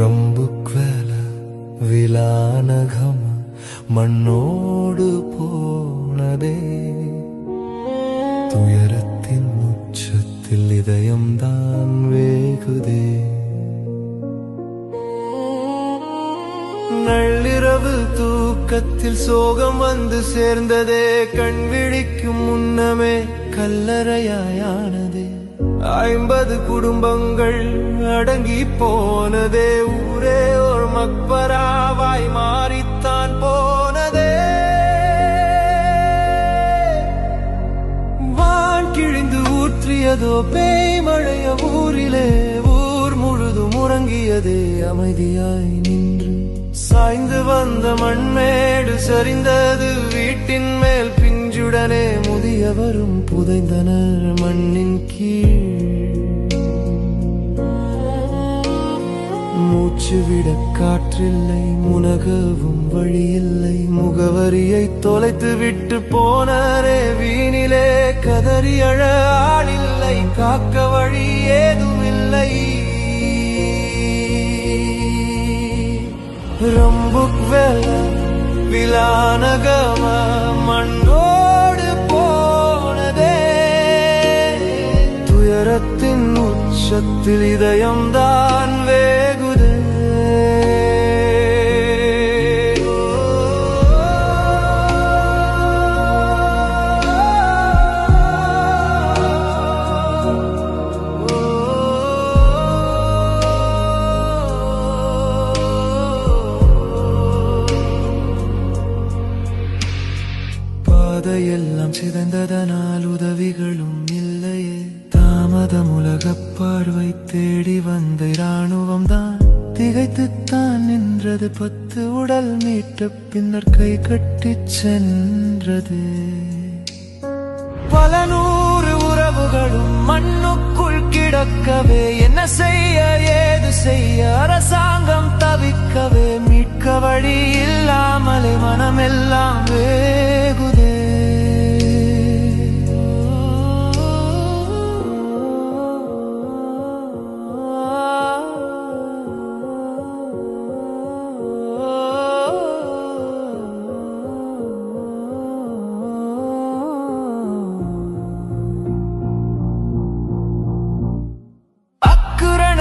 റംബുക്വല വിലാനഘമ മണ്ണോട് പോണതേ തുയരത്തിൻ ഉച്ചത്തിൽ ഇതയം താ நள்ளிரவு தூக்கத்தில் சோகம் வந்து சேர்ந்ததே கண் விழிக்கும் முன்னமே கல்லறையாயானதே. ஐம்பது குடும்பங்கள் அடங்கி போனதே ஊரே ஒரு மக்பராவாய் மாறித்தான் போனதே. வான் கிழிந்து ஊற்றியதோ பேய் மழைய ஊரிலே ஊர் முழுதும் உறங்கியதே அமைதியாய் நின்று சாய்ந்து வந்த மண்மேடு சரிந்தது. வீட்டின் மேல் பிஞ்சுடனே முதியவரும் புதைந்தனர் மண்ணின் கீழ். மூச்சுவிட காற்றில்லை முனகவும் வழியில்லை. முகவரியை தொலைத்து விட்டு போனரே வீணிலே கதறி அழ ஆளில்லை. காக்க வழி ஏதுமில்லை. ரம்புக் வெல விலானகம மண்ணோடு போனதே. துயரத்தின் உச்சத்தில் இதயம்தான் பாதையெல்லாம் சிதைந்ததனால் உதவிகளும் இல்லையே. தாமதம் உலக பார்வை தேடி வந்த இராணுவம் தான் திகைத்துத்தான் நின்றது பத்து உடல் மீட்ட பின்னர் கை கட்டி சென்றது. பல நூறு உறவுகளும் மண்ணுக்குள் கிடக்கவே என்ன செய்ய ஏது செய்ய அரசாங்கம் தவிக்கவே மீட்க வழி இல்லாமலே மனமெல்லாம்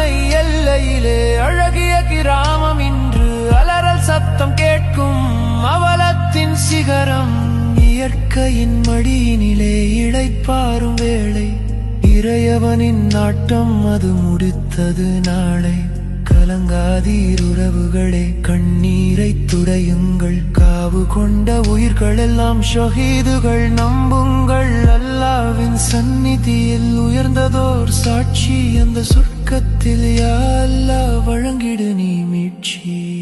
அக்குரணை எல்லையிலே அழகிய கிராமம் இன்று அலறல் சத்தம் கேட்கும் அவலத்தின் சிகரம். இயற்கையின் மடியினிலே இழைப்பாரும் வேளை. இறையவனின் நாட்டம் அது முடித்தது நாளை. கலங்காதீர் உறவுகளே கண்ணீரை துடையுங்கள். காவு கொண்ட உயிர்கள் எல்லாம் ஷஹீதுகள் நம்புங்கள். அல்லாவின் சந்நிதியில் உயர்ந்ததோர் சாட்சி அந்த சொர்க்கத்தில் யா அல்லாஹ் வழங்கிடு நீ மீட்சி.